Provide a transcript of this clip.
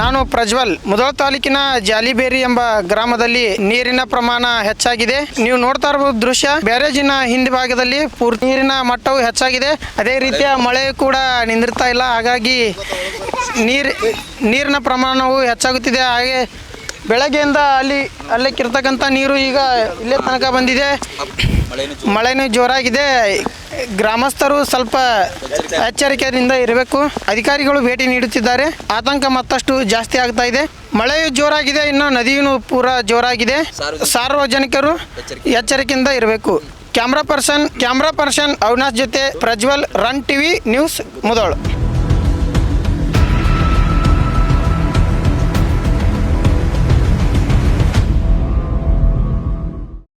ನಾನು ಪ್ರಜ್ವಲ್. ಮುದೋಳ ತಾಲೂಕಿನ ಜಾಲಿಬೇರಿ ಎಂಬ ಗ್ರಾಮದಲ್ಲಿ ನೀರಿನ ಪ್ರಮಾಣ ಹೆಚ್ಚಾಗಿದೆ. ನೀವು ನೋಡ್ತಾ ಇರಬಹುದು ದೃಶ್ಯ ಬ್ಯಾರೇಜಿನ ಹಿಂದೆ ಭಾಗದಲ್ಲಿ ಪೂರ್ತಿ ನೀರಿನ ಮಟ್ಟವು ಹೆಚ್ಚಾಗಿದೆ. ಅದೇ ರೀತಿಯ ಮಳೆ ಕೂಡ ನಿಂದಿರ್ತಾ ಇಲ್ಲ. ಹಾಗಾಗಿ ನೀರು ನೀರಿನ ಪ್ರಮಾಣವು ಹೆಚ್ಚಾಗುತ್ತಿದೆ. ಹಾಗೆ ಬೆಳಗ್ಗೆಯಿಂದ ಅಲ್ಲಿ ಅಲ್ಲಿಕ್ಕಿರ್ತಕ್ಕಂಥ ನೀರು ಈಗ ಇಲ್ಲೇ ತನಕ ಬಂದಿದೆ. ಮಳೆನೂ ಜೋರಾಗಿದೆ. ಗ್ರಾಮಸ್ಥರು ಸ್ವಲ್ಪ ಎಚ್ಚರಿಕೆಯಿಂದ ಇರಬೇಕು. ಅಧಿಕಾರಿಗಳು ಭೇಟಿ ನೀಡುತ್ತಿದ್ದಾರೆ. ಆತಂಕ ಮತ್ತಷ್ಟು ಜಾಸ್ತಿ ಆಗ್ತಾ ಇದೆ. ಮಳೆಯು ಜೋರಾಗಿದೆ, ಇನ್ನು ನದಿಯೂ ಪೂರ ಜೋರಾಗಿದೆ. ಸಾರ್ವಜನಿಕರು ಎಚ್ಚರಿಕೆಯಿಂದ ಇರಬೇಕು. Camera person camera person Avinash ಜೊತೆ Prajwal, run TV news Mudhol.